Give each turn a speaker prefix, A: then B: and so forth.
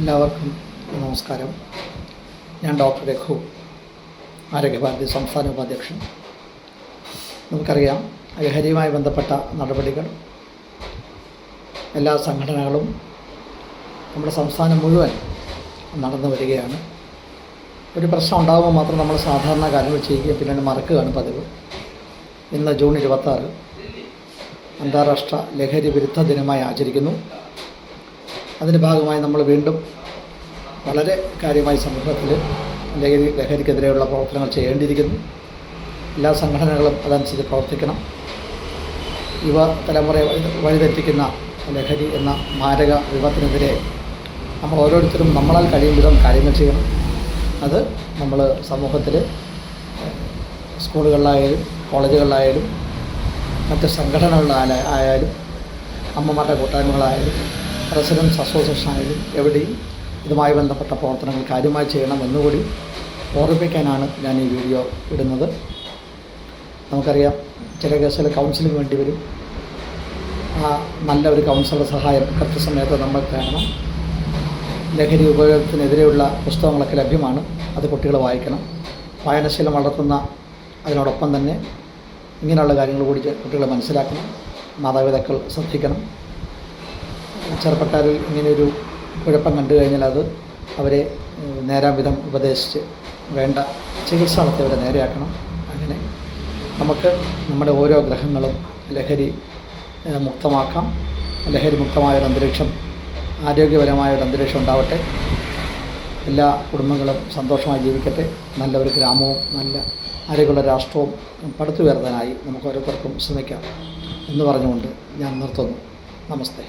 A: എല്ലാവർക്കും നമസ്കാരം. ഞാൻ ഡോക്ടർ രഘു ആരോഗ്യഭാരതി സംസ്ഥാന ഉപാധ്യക്ഷൻ. നമുക്കറിയാം ലഹരിയുമായി ബന്ധപ്പെട്ട നടപടികൾ എല്ലാ സംഘടനകളും നമ്മുടെ സംസ്ഥാനം മുഴുവൻ നടന്നു വരികയാണ്. ഒരു പ്രശ്നം ഉണ്ടാകുമ്പോൾ മാത്രം നമ്മൾ സാധാരണ കാര്യങ്ങൾ ചെയ്യുകയും പിന്നെ മറക്കുകയാണ് പതിവ്. ഇന്ന് ജൂൺ ഇരുപത്താറ് അന്താരാഷ്ട്ര ലഹരി വിരുദ്ധ ദിനമായി ആചരിക്കുന്നു. അതിന്റെ ഭാഗമായി നമ്മൾ വീണ്ടും വളരെ കാര്യമായി സമൂഹത്തിൽ ലഹരി ലഹരിക്കെതിരെയുള്ള പ്രവർത്തനങ്ങൾ ചെയ്യേണ്ടിയിരിക്കുന്നു. എല്ലാ സംഘടനകളും അതനുസരിച്ച് പ്രവർത്തിക്കണം. യുവ തലമുറയെ വഴിതെറ്റിക്കുന്ന ലഹരി എന്ന മാരക വിപത്തിനെതിരെ നമ്മൾ ഓരോരുത്തരും നമ്മളാൽ കഴിയും വിധം കാര്യങ്ങൾ ചെയ്യണം. അത് നമ്മൾ സമൂഹത്തിൽ സ്കൂളുകളിലായാലും കോളേജുകളിലായാലും മറ്റ് സംഘടനകളിലായാലും അമ്മമാരുടെ കൂട്ടായ്മകളായാലും റെസിഡൻസ് അസോസിയേഷൻ ആയാലും എവിടെയും ഇതുമായി ബന്ധപ്പെട്ട പ്രവർത്തനങ്ങൾ കാര്യമായി ചെയ്യണം എന്നുകൂടി ഓർമ്മിപ്പിക്കാനാണ് ഞാൻ ഈ വീഡിയോ ഇടുന്നത്. നമുക്കറിയാം ചില കേസുകൾ കൗൺസിലിംഗ് വേണ്ടി വരും. ആ നല്ല ഒരു കൗൺസിലർ സഹായം കൃത്യസമയത്ത് നമ്മൾ തേടണം. ലഹരി ഉപയോഗത്തിനെതിരെയുള്ള പുസ്തകങ്ങളൊക്കെ ലഭ്യമാണ് അത് കുട്ടികൾ വായിക്കണം. വായനശീലം വളർത്തുന്ന അതിനോടൊപ്പം തന്നെ ഇങ്ങനെയുള്ള കാര്യങ്ങൾ കൂടി കുട്ടികളെ മനസ്സിലാക്കണം. മാതാപിതാക്കൾ ശ്രദ്ധിക്കണം. ചെറുപ്പക്കാരിൽ ഇങ്ങനെയൊരു കുഴപ്പം കണ്ടു കഴിഞ്ഞാൽ അത് അവരെ നേരാം വിധം ഉപദേശിച്ച് വേണ്ട ചികിത്സ നടത്തി അവരെ നേരെയാക്കണം. അങ്ങനെ നമുക്ക് നമ്മുടെ ഓരോ ഗ്രഹങ്ങളും ലഹരി മുക്തമാക്കാം. ലഹരി മുക്തമായ ഒരു അന്തരീക്ഷം ആരോഗ്യപരമായ ഒരു അന്തരീക്ഷം ഉണ്ടാവട്ടെ. എല്ലാ കുടുംബങ്ങളും സന്തോഷമായി ജീവിക്കട്ടെ. നല്ല ഒരു ഗ്രാമവും നല്ല ആരോഗ്യമുള്ള രാഷ്ട്രവും പടുത്തുയർത്താനായി നമുക്ക് ഓരോരുത്തർക്കും ശ്രമിക്കാം എന്ന് പറഞ്ഞുകൊണ്ട് ഞാൻ നിർത്തുന്നു. നമസ്തേ.